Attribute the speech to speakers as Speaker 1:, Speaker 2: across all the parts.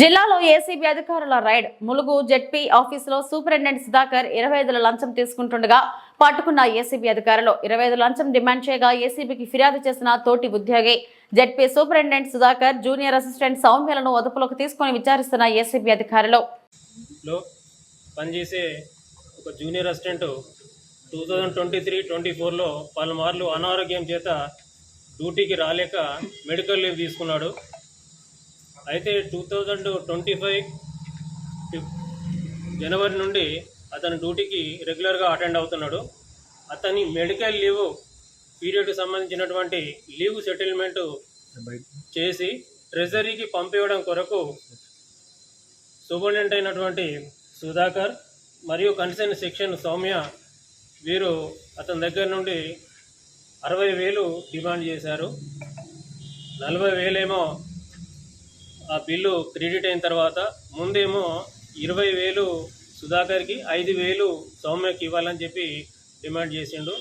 Speaker 1: జిల్లాలో ఏసీబీ అధికారుల raid. Mulugu ZP ఆఫీసులో సూపరింటెండెంట్ సుధాకర్ ఇరవై ఐదుల లంచం తీసుకుంటుండగా పట్టుకున్న ఏసీబీ అధికారులు ఇరవై ఐదు లంచం డిమాండ్ చేయగా ఏసీబీకి ఫిర్యాదు చేసిన తోటి ఉద్యోగి ZP superintendent Sudhakar junior assistant సౌమ్యలను అదుపులోకి తీసుకుని విచారిస్తున్న ఏసీబీ అధికారులు.
Speaker 2: పనిచేసే ఒక junior assistant two thousand twenty three twenty ఫోర్లో పలుమార్లు అనారోగ్యం చేత డ్యూటీకి రాలేక మెడికల్ లీవ్ తీసుకున్నాడు. అయితే టూ థౌజండ్ ట్వంటీ ఫైవ్ జనవరి నుండి అతను డ్యూటీకి రెగ్యులర్గా అటెండ్ అవుతున్నాడు. అతని మెడికల్ లీవ్ పీరియడ్కి సంబంధించినటువంటి లీవ్ సెటిల్మెంట్ చేసి ట్రెజరీకి పంపివ్వడం కొరకు సూపరింటెండెంట్ అయినటువంటి సుధాకర్ మరియు కన్సర్న్ సెక్షన్ సౌమ్య వీరు అతని దగ్గర నుండి అరవై వేలు డిమాండ్ చేశారు. నలభై వేలేమో ఆ బిల్లు క్రెడిట్ అయిన తర్వాత ముందేమో ఇరవై వేలు సుధాకర్కి ఐదు వేలు సౌమ్యకి ఇవ్వాలని చెప్పి డిమాండ్ చేసిండు.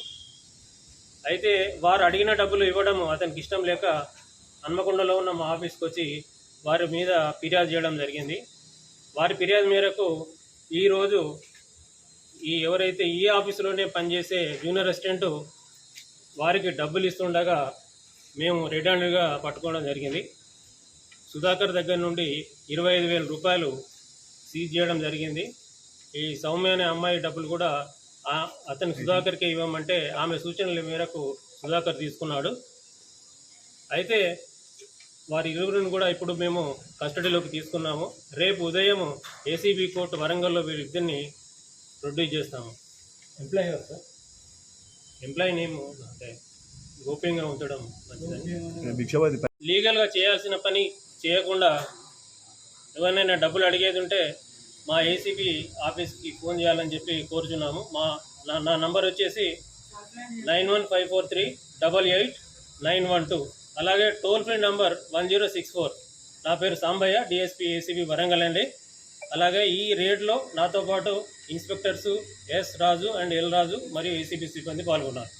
Speaker 2: అయితే వారు అడిగిన డబ్బులు ఇవ్వడం అతనికి ఇష్టం లేక హన్మకొండలో ఉన్న మా ఆఫీస్కి వచ్చి వారి మీద ఫిర్యాదు చేయడం జరిగింది. వారి ఫిర్యాదు మేరకు ఈరోజు ఈ ఎవరైతే ఈ ఆఫీసులోనే పనిచేసే జూనియర్ అసిస్టెంట్ వారికి డబ్బులు ఇస్తుండగా మేము రిటర్న్గా పట్టుకోవడం జరిగింది. సుధాకర్ దగ్గర నుండి ఇరవై ఐదు వేల రూపాయలు సీజ్ చేయడం జరిగింది. ఈ సౌమ్య అనే అమ్మాయి డబ్బులు కూడా ఆ- అతను సుధాకర్కే ఇవ్వమంటే ఆమె సూచనల మేరకు సుధాకర్ తీసుకున్నాడు. అయితే వారి ఇరువురిని కూడా ఇప్పుడు మేము కస్టడీలోకి తీసుకున్నాము. రేపు ఉదయం ఏసీబీ కోర్టు వరంగల్లో వీరిద్దరిని ప్రొడ్యూస్ చేస్తాము. Employee sir? ఎంప్లాయీ నేమ్ అంటే గోప్యంగా ఉంచడం మంచిదని. లీగల్గా చేయాల్సిన పని చేయకుండా ఎవరినైనా డబ్బులు అడిగేది ఉంటే మా ఏసీబీ ఆఫీస్కి ఫోన్ చేయాలని చెప్పి కోరుచున్నాము. మా నా నా నంబర్ వచ్చేసి nine one five four three double eight nine one two. అలాగే toll free number one zero six four. నా పేరు సాంబయ్య డిఎస్పీ ఏసీబీ వరంగల్ అండి అలాగే ఈ రేడ్లో నాతో పాటు inspectors S Raju and L Raju మరియు ఏసీబీ సిబ్బంది పాల్గొన్నారు.